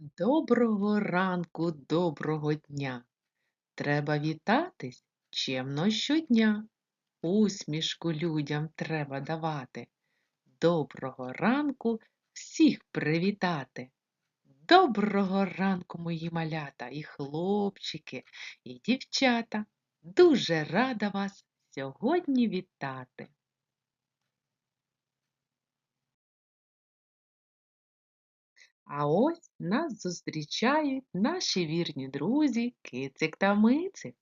Доброго ранку, доброго дня! Треба вітатись чемно щодня. Усмішку людям треба давати. Доброго ранку всіх привітати. Доброго ранку, мої малята, і хлопчики, і дівчата. Дуже рада вас сьогодні вітати. А ось нас зустрічають наші вірні друзі Кицик та Мицик.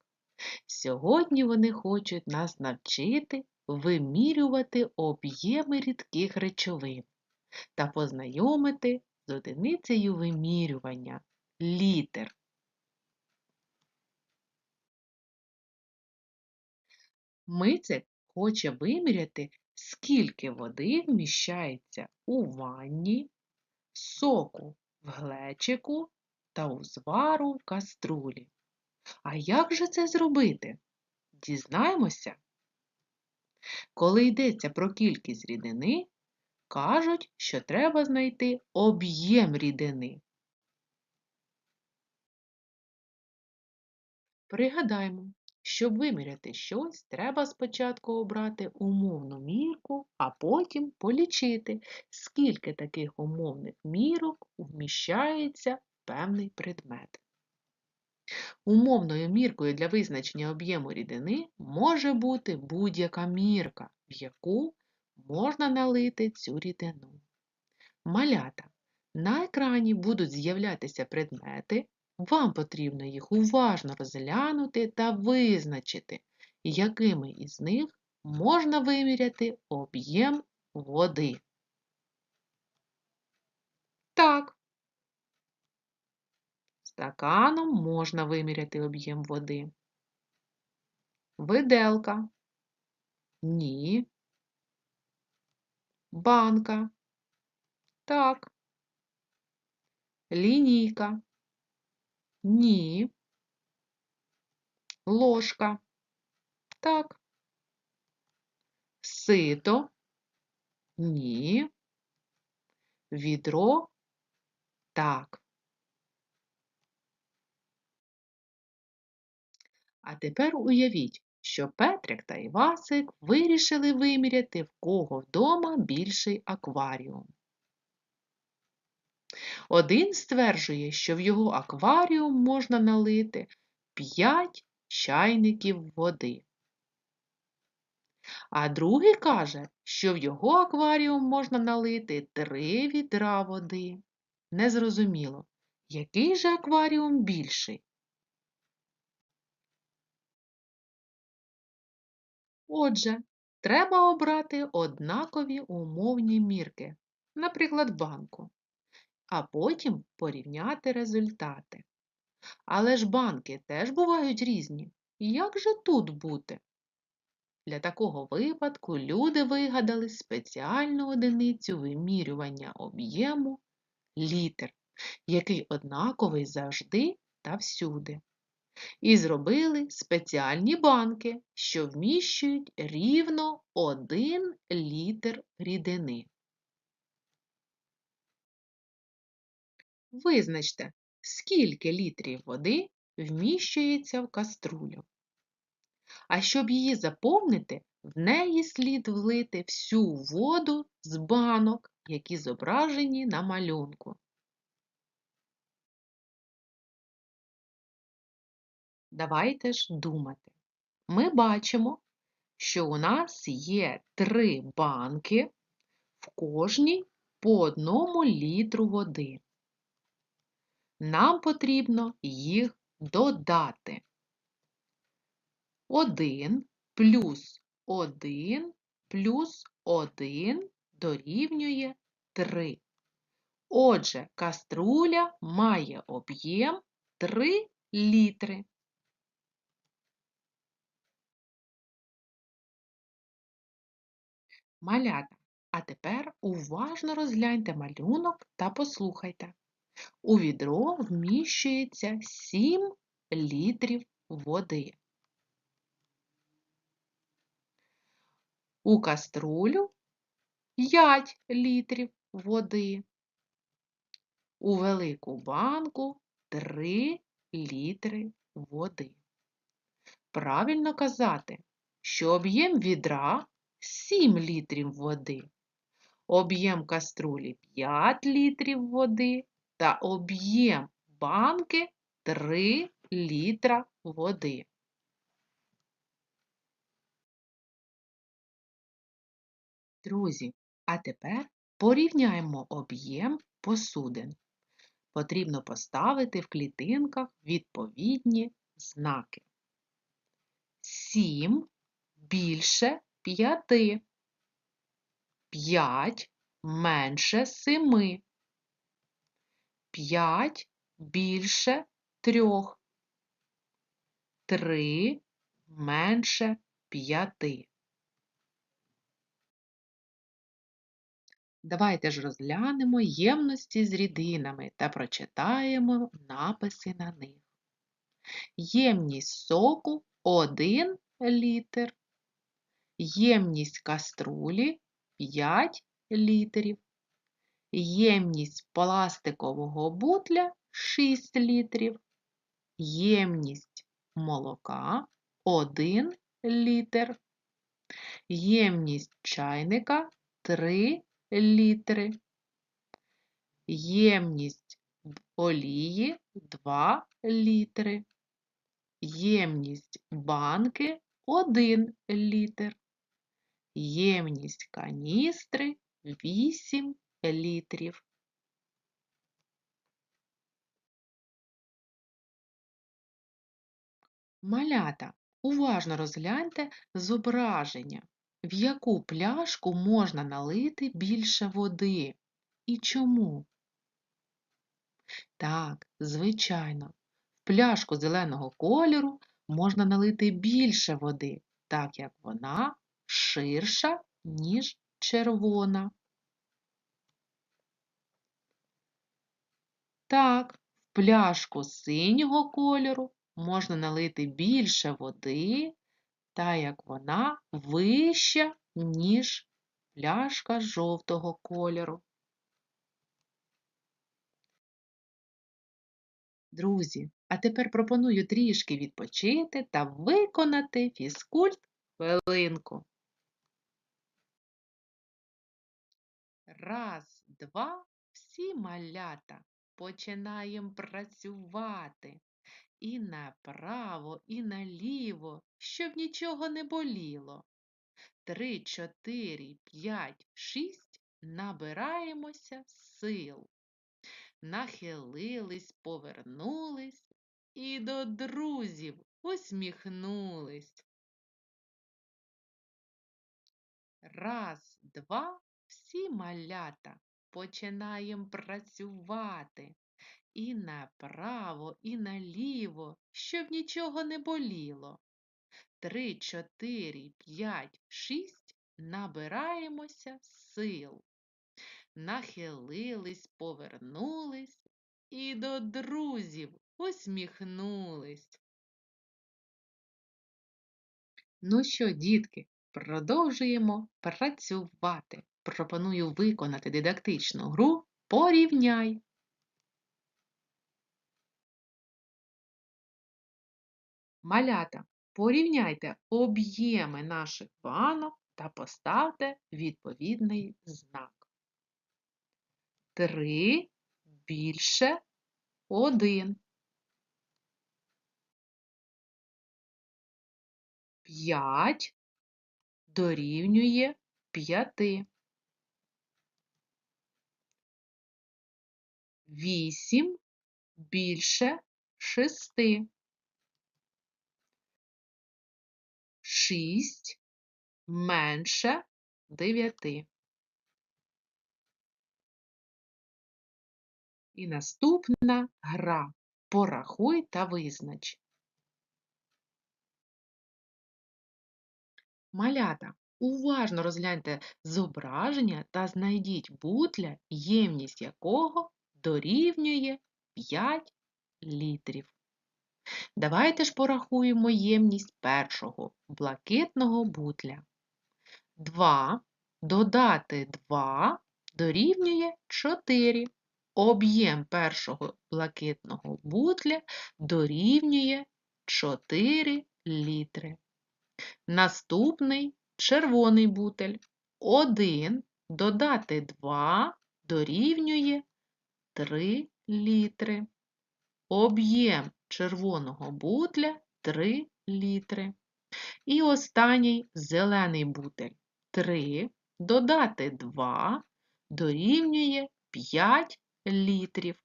Сьогодні вони хочуть нас навчити вимірювати об'єми рідких речовин та познайомити з одиницею вимірювання літер. Мицик хоче виміряти, скільки води вміщається у ванні, соку в глечику та узвару в каструлі. А як же це зробити? Дізнаємося. Коли йдеться про кількість рідини, кажуть, що треба знайти об'єм рідини. Пригадаймо, щоб виміряти щось, треба спочатку обрати умовну мірку, а потім полічити, скільки таких умовних мірок вміщається в певний предмет. Умовною міркою для визначення об'єму рідини може бути будь-яка мірка, в яку можна налити цю рідину. Малята. На екрані будуть з'являтися предмети, вам потрібно їх уважно розглянути та визначити, якими із них можна виміряти об'єм води. Так, стаканом можна виміряти об'єм води. Виделка. Ні. Банка. Так. Лінійка. Ні. Ложка. Так. Сито. Ні. Відро. Так. А тепер уявіть, що Петрик та Івасик вирішили виміряти, в кого вдома більший акваріум. Один стверджує, що в його акваріум можна налити 5 чайників води. А другий каже, що в його акваріум можна налити 3 відра води. Незрозуміло, який же акваріум більший? Отже, треба обрати однакові умовні мірки, наприклад, банку, а потім порівняти результати. Але ж банки теж бувають різні. Як же тут бути? Для такого випадку люди вигадали спеціальну одиницю вимірювання об'єму літр, який однаковий завжди та всюди. І зробили спеціальні банки, що вміщують рівно 1 літр рідини. Визначте, скільки літрів води вміщується в каструлю. А щоб її заповнити, в неї слід влити всю воду з банок, які зображені на малюнку. Давайте ж думати. Ми бачимо, що у нас є три банки, в кожній по одному літру води. Нам потрібно їх додати. 1 плюс 1 плюс 1 дорівнює 3. Отже, каструля має об'єм 3 літри. Малята, а тепер уважно розгляньте малюнок та послухайте. У відро вміщується 7 літрів води. У каструлю 5 літрів води. у велику банку 3 літри води. Правильно казати, що об'єм відра 7 літрів води, об'єм каструлі 5 літрів води та об'єм банки 3 літра води. Друзі, а тепер порівняємо об'єм посудин. Потрібно поставити в клітинках відповідні знаки. 7 більше 5. 5 менше 7. 5 більше 3. 3 менше 5. Давайте ж розглянемо ємності з рідинами та прочитаємо написи на них. Ємність соку 1 літр. Ємність каструлі 5 літрів. Ємність пластикового бутля 6 літрів. Ємність молока 1 літр. Ємність чайника 3 літри. Ємність олії 2 літри. Ємність банки 1 літр. Ємність каністри 8 літрів. Малята, уважно розгляньте зображення, в яку пляшку можна налити більше води і чому? Так, звичайно, в пляшку зеленого кольору можна налити більше води, так як вона ширша, ніж червона. Так, в пляшку синього кольору можна налити більше води, та як вона вища, ніж пляшка жовтого кольору. Друзі, а тепер пропоную трішки відпочити та виконати фізкульт хвилинку. Раз, два, всі малята починаємо працювати. І направо, і наліво, щоб нічого не боліло. Три, чотири, п'ять, шість набираємося сил. Нахилились, повернулись і до друзів усміхнулись. Раз, два, всі малята починаємо працювати. І направо, і наліво, щоб нічого не боліло. Три, чотири, п'ять, шість набираємося сил. Нахилились, повернулись і до друзів усміхнулись. Ну що, дітки, продовжуємо працювати. Пропоную виконати дидактичну гру Порівняй. Малята, порівняйте об'єми наших банок та поставте відповідний знак. Три більше один. П'ять дорівнює п'яти. Вісім більше шести. Шість менше дев'яти. І наступна гра. Порахуй та визнач. Малята, уважно розгляньте зображення та знайдіть бутля, ємність якого дорівнює 5 літрів. Давайте ж порахуємо ємність першого блакитного бутля. 2 додати 2 дорівнює 4. об'єм першого блакитного бутля дорівнює 4 літри. Наступний червоний бутель. 1 додати 2 дорівнює 3 літри. Об'єм червоного бутля 3 літри. І останній зелений бутель. 3 додати 2 дорівнює 5 літрів.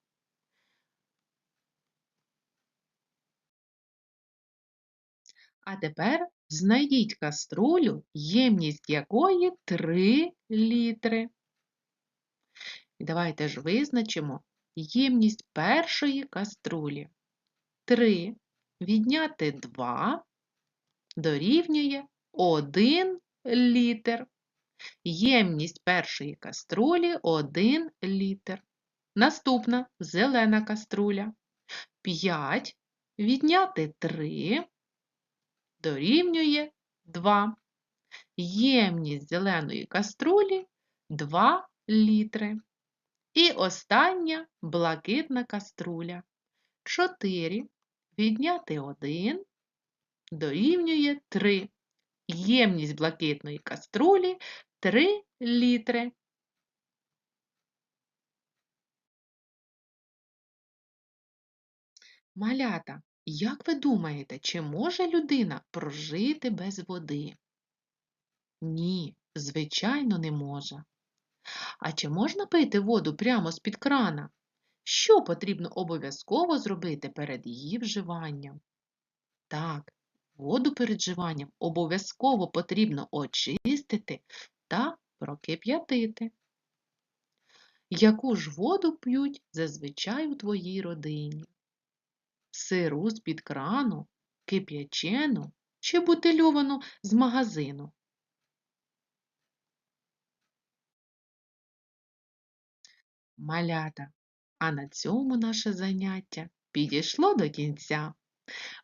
А тепер знайдіть каструлю, ємність якої 3 літри. І давайте ж визначимо ємність першої каструлі. 3 відняти 2 дорівнює 1 літр. Ємність першої каструлі 1 літр. Наступна зелена каструля. 5 відняти 3 дорівнює 2. Ємність зеленої каструлі 2 літри. І остання блакитна каструля. 4 відняти 1 дорівнює 3. Ємність блакитної каструлі 3 літри. Малята, як ви думаєте, чи може людина прожити без води? Ні, звичайно, не може. А чи можна пити воду прямо з-під крана? Що потрібно обов'язково зробити перед її вживанням? Так, воду перед вживанням обов'язково потрібно очистити та прокип'ятити. Яку ж воду п'ють зазвичай у твоїй родині? Сиру з-під крану, кип'ячену чи бутильовану з магазину? Малята, а на цьому наше заняття підійшло до кінця.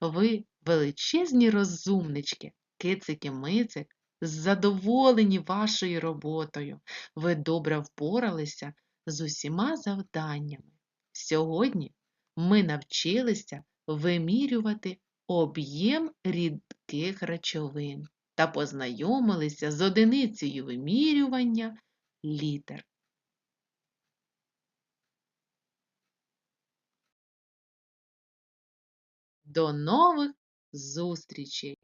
Ви величезні розумнички, кицики-мицик, задоволені вашою роботою. Ви добре впоралися з усіма завданнями. Сьогодні ми навчилися вимірювати об'єм рідких речовин та познайомилися з одиницею вимірювання літер. До нових зустрічей!